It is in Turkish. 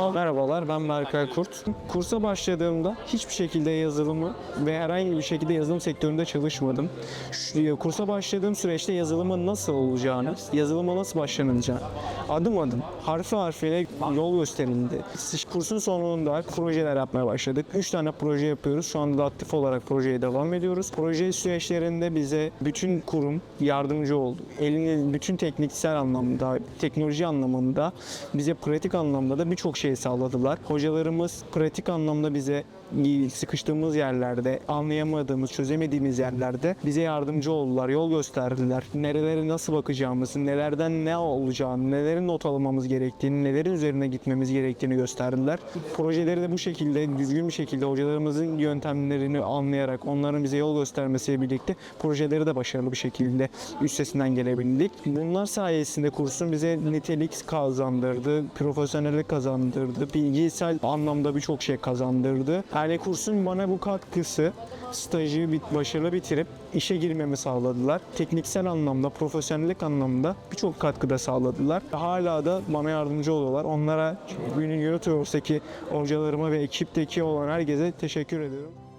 Merhabalar ben Berkay Kurt. Kursa başladığımda hiçbir şekilde yazılımı ve herhangi bir şekilde yazılım sektöründe çalışmadım. Şu- Kursa başladığım süreçte yazılımın nasıl olacağını, yazılıma nasıl başlanılacağını adım adım, harfi harfiyle yol gösterildi. Kursun sonunda projeler yapmaya başladık. 3 tane proje yapıyoruz. Şu anda da aktif olarak projeye devam ediyoruz. Proje süreçlerinde bize bütün kurum yardımcı oldu. Elinde bütün tekniksel anlamda, teknoloji anlamında bize pratik anlamda da birçok şey sağladılar. Hocalarımız pratik anlamda bize sıkıştığımız yerlerde, anlayamadığımız, çözemediğimiz yerlerde bize yardımcı oldular, yol gösterdiler. Nerelere nasıl bakacağımızı, nelerden ne olacağını, nelerin not almamız gerektiğini, nelerin üzerine gitmemiz gerektiğini gösterdiler. Projeleri de bu şekilde, düzgün bir şekilde hocalarımızın yöntemlerini anlayarak, onların bize yol göstermesiyle birlikte projeleri de başarılı bir şekilde üstesinden gelebildik. Bunlar sayesinde kursun bize nitelik kazandırdı, profesyonellik kazandırdı, bilgisel anlamda birçok şey kazandırdı. Yani kursun bana bu katkısı stajı bit başarılı bitirip işe girmemi sağladılar. Tekniksel anlamda, profesyonellik anlamda birçok katkıda sağladılar. Hala da bana yardımcı oluyorlar. Onlara günün Eurotour'daki hocalarıma ve ekipteki olan herkese teşekkür ediyorum.